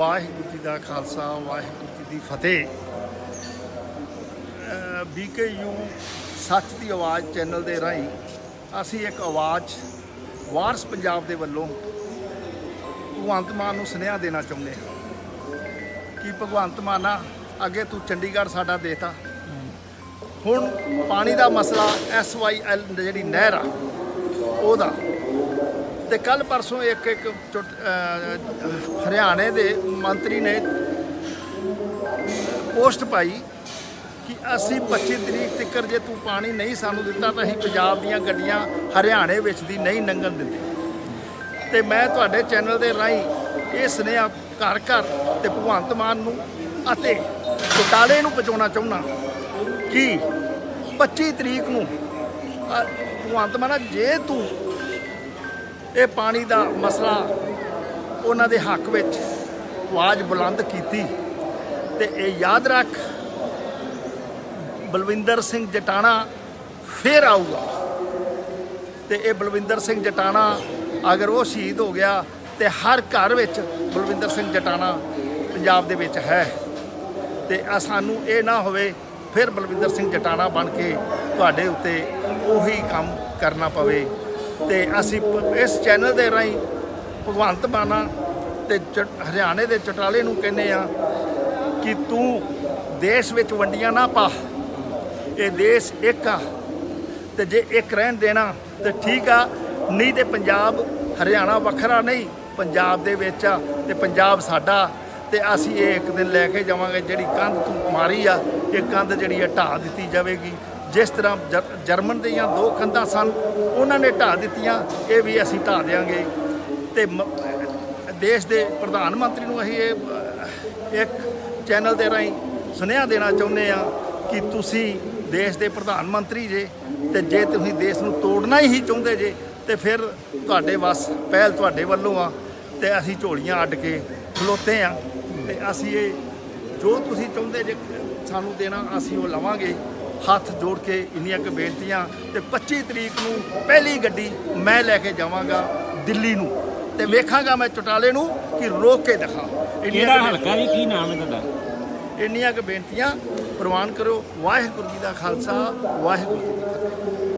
ਵਾਹਿਗੁਰੂ ਜੀ ਦਾ ਖਾਲਸਾ, ਵਾਹਿਗੁਰੂ ਜੀ ਦੀ ਫਤਿਹ। BKU ਸੱਚ ਦੀ ਆਵਾਜ਼ channel ਦੇ ਰਾਹੀਂ ਅਸੀਂ ਇੱਕ ਆਵਾਜ਼ ਵਾਰਸ ਪੰਜਾਬ ਦੇ ਵੱਲੋਂ ਭਗਵੰਤ ਮਾਨ ਨੂੰ ਸੁਨੇਹਾ ਦੇਣਾ ਚਾਹੁੰਦੇ ਹਾਂ ਕਿ ਭਗਵੰਤ ਮਾਨਾ, ਅੱਗੇ ਤੂੰ ਚੰਡੀਗੜ੍ਹ ਸਾਡਾ ਦੇਤਾ। ਹੁਣ ਪਾਣੀ ਦਾ ਮਸਲਾ ਐਸਵਾਈਐਲ ਜਿਹੜੀ ਨਹਿਰ ਆ, ਉਹਦਾ ਤੇ ਕੱਲ ਪਰਸੋਂ ਇੱਕ ਇੱਕ ਚੁਟ- ਹਰਿਆਣੇ ਦੇ ਮੰਤਰੀ ਨੇ ਪੋਸਟ ਪਾਈ ਕਿ ਅਸੀਂ 25 ਤਰੀਕ ਤੱਕ ਜੇ ਤੂੰ ਪਾਣੀ ਨਹੀਂ ਸਾਨੂੰ ਦਿੱਤਾ ਤਾਂ ਅਸੀਂ ਪੰਜਾਬ ਦੀਆਂ ਗੱਡੀਆਂ ਹਰਿਆਣੇ ਵਿੱਚ ਦੀ ਨਹੀਂ ਲੰਘਣ ਦਿੰਦੇ। ਤੇ ਮੈਂ ਤੁਹਾਡੇ ਚੈਨਲ ਦੇ ਰਾਹੀਂ ਇਹ ਸੁਨੇਹਾ ਘਰ ਘਰ ਤੇ ਭਗਵੰਤ ਮਾਨ ਨੂੰ ਅਤੇ ਘੁਟਾਲੇ ਨੂੰ ਪਹੁੰਚਾਉਣਾ ਚਾਹੁੰਦਾ ਕਿ 25 ਤਰੀਕ ਨੂੰ ਭਗਵੰਤ ਮਾਨ, ਜੇ ਤੂੰ ਇਹ ਪਾਣੀ ਦਾ ਮਸਲਾ ਉਹਨਾਂ ਦੇ ਹੱਕ ਵਿੱਚ ਆਵਾਜ਼ ਬੁਲੰਦ ਕੀਤੀ ਤੇ ਇਹ ਯਾਦ ਰੱਖ, ਬਲਵਿੰਦਰ ਸਿੰਘ ਜਟਾਣਾ ਫੇਰ ਆਊਗਾ। ਤੇ ਇਹ ਬਲਵਿੰਦਰ ਸਿੰਘ ਜਟਾਣਾ ਅਗਰ ਉਹ ਸ਼ਹੀਦ ਹੋ ਗਿਆ ਤੇ ਹਰ ਘਰ ਵਿੱਚ ਬਲਵਿੰਦਰ ਸਿੰਘ ਜਟਾਣਾ ਪੰਜਾਬ ਦੇ ਵਿੱਚ ਹੈ। ਤੇ ਆ ਸਾਨੂੰ ਇਹ ਨਾ ਹੋਵੇ ਫਿਰ ਬਲਵਿੰਦਰ ਸਿੰਘ ਜਟਾਣਾ ਬਣ ਕੇ ਤੁਹਾਡੇ ਉੱਤੇ ਉਹੀ ਕੰਮ ਕਰਨਾ ਪਵੇ। ਤੇ ਅਸੀਂ ਪ- ਇਸ ਚੈਨਲ ਦੇ ਰਾਹੀਂ ਭਗਵੰਤ ਮਾਨਾ ਤੇ ਚ- ਹਰਿਆਣੇ ਦੇ ਚਟਾਲੇ ਨੂੰ ਕਹਿੰਦੇ ਆ ਕਿ ਤੂੰ ਦੇਸ਼ ਵਿੱਚ ਵੰਡੀਆਂ ਨਾ ਪਾ। ਇਹ ਦੇਸ਼ ਇੱਕ ਆ। ਤੇ ਜੇ ਇੱਕ ਰਹਿਣ ਦੇਣਾ, ਤੇ ਠੀਕ ਆ। ਨਹੀਂ ਤੇ ਪੰਜਾਬ, ਹਰਿਆਣਾ ਵੱਖਰਾ ਨਹੀਂ, ਪੰਜਾਬ ਦੇ ਵਿੱਚ ਆ ਤੇ ਪੰਜਾਬ ਸਾਡਾ। ਤੇ ਅਸੀਂ ਇਹ ਇੱਕ ਦਿਨ ਲੈ ਕੇ ਜਾਵਾਂਗੇ ਜਿਹੜੀ ਕੰਧ ਤੂੰ ਮਾਰੀ ਆ, ਇਹ ਕੰਧ ਜਿਹੜੀ ਆ ਢਾਹ ਦਿੱਤੀ ਜਾਵੇਗੀ। ਜਿਸ ਤਰ੍ਹਾਂ ਜਰ- ਜਰਮਨ ਦੀਆਂ ਦੋ ਕੰਧਾਂ ਸਨ, ਉਹਨਾਂ ਨੇ ਢਾਹ ਦਿੱਤੀਆਂ, ਇਹ ਵੀ ਅਸੀਂ ਢਾਹ ਦੇਵਾਂਗੇ ਤੇ ਮ- ਦੇਸ਼ ਦੇ ਪ੍ਰਧਾਨ ਮੰਤਰੀ ਨੂੰ ਅਸੀਂ ਇਹ, ਇੱਕ ਚੈਨਲ ਦੇ ਰਾਹੀਂ ਸੁਨੇਹਾ ਦੇਣਾ ਚਾਹੁੰਦੇ ਆ ਕਿ ਤੁਸੀਂ ਦੇਸ਼ ਦੇ ਪ੍ਰਧਾਨ ਮੰਤਰੀ ਜੇ, ਤੇ ਜੇ ਤੁਸੀਂ ਦੇਸ਼ ਨੂੰ ਤੋੜਨਾ ਹੀ ਚਾਹੁੰਦੇ ਜੇ, ਤੇ ਫਿਰ ਤੁਹਾਡੇ ਵੱਸ, ਪਹਿਲ ਤੁਹਾਡੇ ਵੱਲੋਂ ਆ, ਤੇ ਅਸੀਂ ਝੋਲੀਆਂ ਅੱਡ ਕੇ ਖਲੋਤੇ ਆ ਤੇ ਅਸੀਂ ਇਹ ਜੋ ਤੁਸੀਂ ਚਾਹੁੰਦੇ ਜੇ ਸਾਨੂੰ ਦੇਣਾ, ਅਸੀਂ ਉਹ ਲਵਾਂਗੇ। ਹੱਥ ਜੋੜ ਕੇ ਇੰਨੀਆਂ ਕੁ ਬੇਨਤੀਆਂ ਤੇ 25 ਤਰੀਕ ਨੂੰ ਪਹਿਲੀ ਗੱਡੀ ਮੈਂ ਲੈ ਕੇ ਜਾਵਾਂਗਾ ਦਿੱਲੀ ਨੂੰ ਤੇ ਵੇਖਾਂਗਾ ਮੈਂ ਚਟਾਲੇ ਨੂੰ ਕਿ ਰੋਕ ਕੇ ਦਿਖਾ ਇੰਨੀਆਂ ਕਿਹੜਾ ਹਲਕਾ ਜੀ? ਕੀ ਨਾਮ ਹੈ ਤੁਹਾਡਾ? ਇੰਨੀਆਂ ਕੁ ਬੇਨਤੀਆਂ ਪ੍ਰਵਾਨ ਕਰੋ। ਵਾਹਿਗੁਰੂ ਜੀ ਦਾ ਖਾਲਸਾ ਵਾਹਿਗੁਰੂ ਜੀ ਫਤਿਹ।